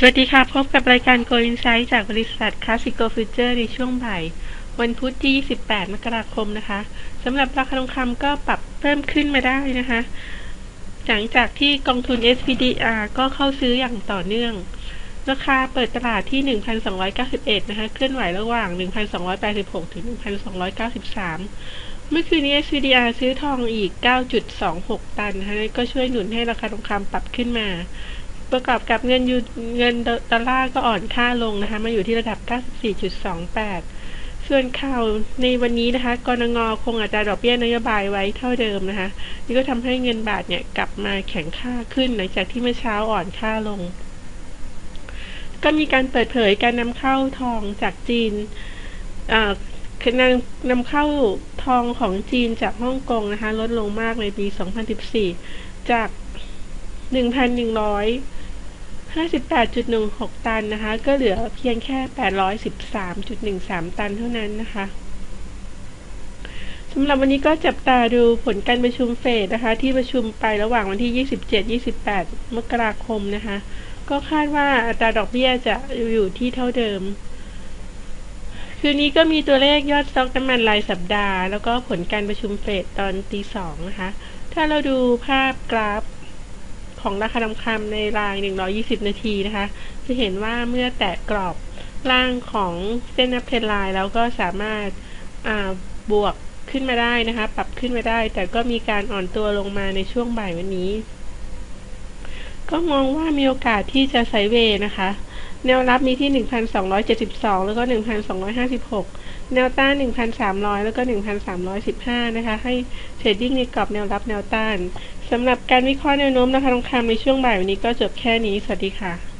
สวัสดีค่ะ พบกับรายการ Go Insight จากบริษัท Classico Future ในช่วงบ่าย วันพุธที่ 28 มกราคมนะคะสำหรับราคาทองคำก็ปรับเพิ่มขึ้นมาได้นะคะ หลังจากที่กองทุน SPDR ก็เข้าซื้ออย่างต่อเนื่อง ราคาเปิดตลาดที่ 1,291 นะคะ เคลื่อนไหวระหว่าง 1,286 ถึง 1,293 เมื่อคืนนี้ SPDR ซื้อทองอีก 9.26 ตันนะคะก็ช่วยหนุนให้ราคาทองคำปรับขึ้นมา ประกอบกับเงินยูเงินดอลลาร์ก็อ่อนค่าลงนะคะมาอยู่ที่ระดับ 94.28 ส่วนข่าวในวันนี้นะคะกรงงคงอัตราดอกเบี้ยนโยบายไว้เท่าเดิมนะคะนี่ก็ทำให้เงินบาทเนี่ยกลับมาแข็งค่าขึ้นหลังจากที่เมื่อเช้าอ่อนค่าลง ก็มีการเปิดเผยการนำเข้าทองจากจีนคือนำนำเข้าทองของจีนจากฮ่องกงนะคะลดลงมากในปี 2014 จาก 1,100 58.16 ตันนะคะ ก็เหลือเพียงแค่ 813.13 ตันเท่านั้นนะคะสำหรับวันนี้ก็จับตาดูผลการประชุมเฟดนะคะ ที่ประชุมไประหว่างวันที่ 27-28 มกราคมนะคะ ก็คาดว่าอัตราดอกเบี้ยจะอยู่ที่เท่าเดิม คืนนี้ก็มีตัวเลขยอดสต็อกน้ำมันรายสัปดาห์ แล้วก็ผลการประชุมเฟดตอนตีสองนะคะ ถ้าเราดูภาพกราฟ ของราคาทองคำในราง 120 นาทีนะคะ จะเห็นว่าเมื่อแตะกรอบล่างของเส้นนับเทรนไลน์แล้วก็สามารถบวกขึ้นมาได้นะคะ ปรับขึ้นมาได้ แต่ก็มีการอ่อนตัวลงมาในช่วงบ่ายวันนี้ ก็มองว่ามีโอกาสที่จะไซเวย์นะคะ แนวรับมีที่ 1,272 แล้วก็ 1,256 แนวต้าน 1,300 แล้วก็ 1,315 นะคะ ให้เทรดดิ้งในกรอบแนวรับแนวต้าน สำหรับการวิเคราะห์แนวโน้มนะคะทองคำในช่วงบ่ายวันนี้ก็จบแค่นี้ สวัสดีค่ะ